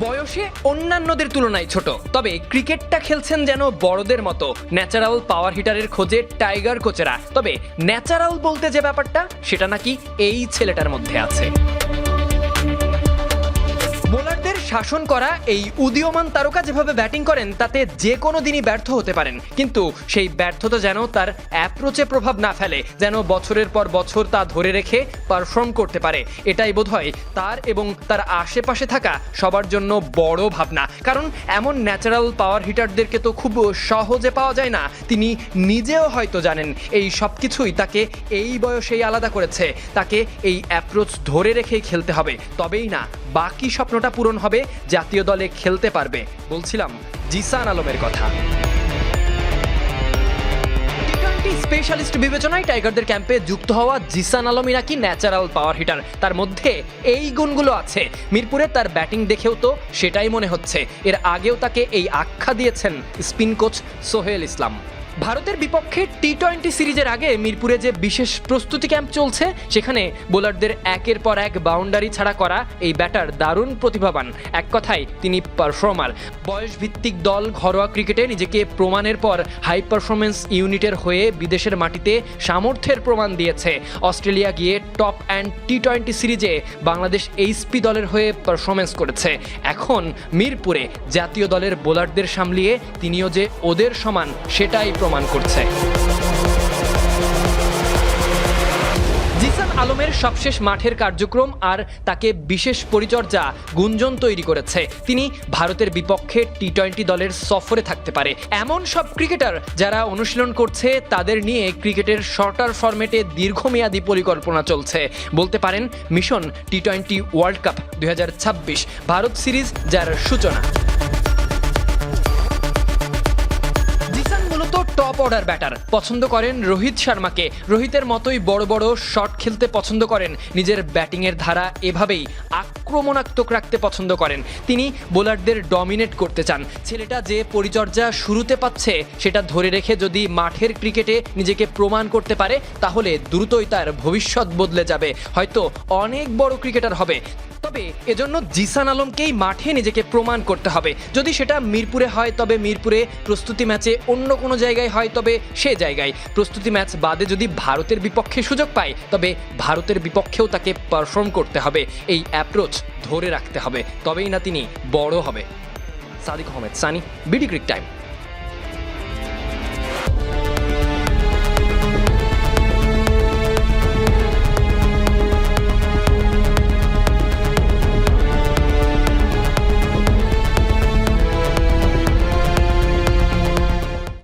বয়সে অন্যান্যদের তুলনায় ছোট। তবে ক্রিকেটটা খেলছেন যেন বড়দের মতো। ন্যাচারাল পাওয়ার হিটারের খোঁজে টাইগার কোচেরা। তবে ন্যাচারাল বলতে যে ব্যাপারটা, সেটা নাকি এই ছেলেটার মধ্যে আছে। বোলারদের শাসন করা এই উদীয়মান তারকা যেভাবে ব্যাটিং করেন, তাতে যে কোনো দিনই ব্যর্থ হতে পারেন। কিন্তু সেই ব্যর্থতা যেন তার অ্যাপ্রোচে প্রভাব না ফেলে, যেন বছরের পর বছর তা ধরে রেখে পারফর্ম করতে পারে। এটাই বোধহয় তার এবং তার আশেপাশে থাকা সবার জন্য বড় ভাবনা। কারণ এমন ন্যাচারাল পাওয়ার হিটারদেরকে তো খুব সহজে পাওয়া যায় না। তিনি নিজেও হয়তো জানেন, এই সব কিছুই তাকে এই বয়সেই আলাদা করেছে। তাকে এই অ্যাপ্রোচ ধরে রেখেই খেলতে হবে। তবেই না, বাকি স্বপ্নটা পূরণ হবে, জাতীয় দলে খেলতে পারবে, বলছিলাম জিসান আলমের কথা। স্পেশালিস্ট বিবেচনায় টাইগারদের ক্যাম্পে যুক্ত হওয়া জিসান আলমই নাকি ন্যাচারাল পাওয়ার হিটার তার মধ্যে এই গুণগুলো আছে। মিরপুরে তার ব্যাটিং দেখেও তো সেটাই মনে হচ্ছে। এর আগেও তাকে এই আখ্যা দিয়েছেন স্পিন কোচ সোহেল ইসলাম। ভারতের বিপক্ষে টি টোয়েন্টি সিরিজের আগে মিরপুরে যে বিশেষ প্রস্তুতি ক্যাম্প চলছে, সেখানে বোলারদের একের পর এক বাউন্ডারি ছাড়া করা এই ব্যাটার দারুণ প্রতিভাবান। এক কথায়, তিনি পারফর্মার। বয়স ভিত্তিক দল ঘরোয়া ক্রিকেটে নিজেকে প্রমাণের পর হাই পারফরমেন্স ইউনিটের হয়ে বিদেশের মাটিতে সামর্থ্যের প্রমাণ দিয়েছে। অস্ট্রেলিয়া গিয়ে টপ অ্যান্ড টি টোয়েন্টি সিরিজে বাংলাদেশ এইচপি দলের হয়ে পারফরমেন্স করেছে। এখন মিরপুরে জাতীয় দলের বোলারদের সামলিয়ে তিনিও যে ওদের সমান, সেটাই প্রমাণ করছে। জিসান আলমের সবশেষ মাঠের কার্যক্রম আর তাকে বিশেষ পরিচর্যা গুঞ্জন তৈরি করেছে। তিনি ভারতের বিপক্ষে টি টোয়েন্টি দলের সফরে থাকতে পারে। এমন সব ক্রিকেটার যারা অনুশীলন করছে, তাদের নিয়ে ক্রিকেটের শর্টার ফরম্যাটে দীর্ঘমেয়াদী পরিকল্পনা চলছে। বলতে পারেন, mission T twenty world cup দুই হাজার ছাব্বিশ ভারত সিরিজ যার সূচনা। টপ অর্ডার ব্যাটার পছন্দ করেন রোহিত শর্মাকে। রোহিতের মতোই বড় বড় শট খেলতে পছন্দ করেন। নিজের ব্যাটিংয়ের ধারা এভাবেই আক্রমণাত্মক রাখতে পছন্দ করেন। তিনি বোলারদের ডমিনেট করতে চান। ছেলেটা যে পরিচর্যা শুরুতে পাচ্ছে, সেটা ধরে রেখে যদি মাঠের ক্রিকেটে নিজেকে প্রমাণ করতে পারে, তাহলে দ্রুতই তার ভবিষ্যৎ বদলে যাবে। হয়তো অনেক বড় ক্রিকেটার হবে। তবে এজন্য জিসান আলমকেই মাঠে নিজেকে প্রমাণ করতে হবে। যদি সেটা মিরপুরে হয়, তবে মিরপুরে প্রস্তুতি ম্যাচে অন্য কোনো জায়গায় হয়, তবে সে জায়গায়। প্রস্তুতি ম্যাচ বাদে যদি ভারতের বিপক্ষে সুযোগ পায়, তবে ভারতের বিপক্ষেও তাকে পারফর্ম করতে হবে। এই অ্যাপ্রোচ ধরে রাখতে হবে। তবেই না তিনি বড় হবে। Sadiq Ahmed, Sunny, BD cric time.